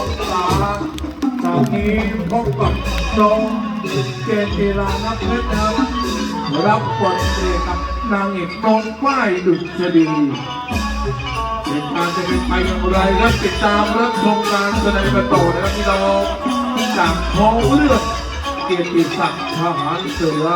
งศาตอนนี้พบกับน้องเจนจีรานักเพชรนะครับรับบทเอกกับนางเอกน้องฝ้ายดุษฎีเหตุการณ์จะเป็นไปอย่างไรรับติดตามรับชมการแสดงกันต่อนะครับพี่น้องจากท้องเรื่องเกียรติศักดิ์ทหารเสือ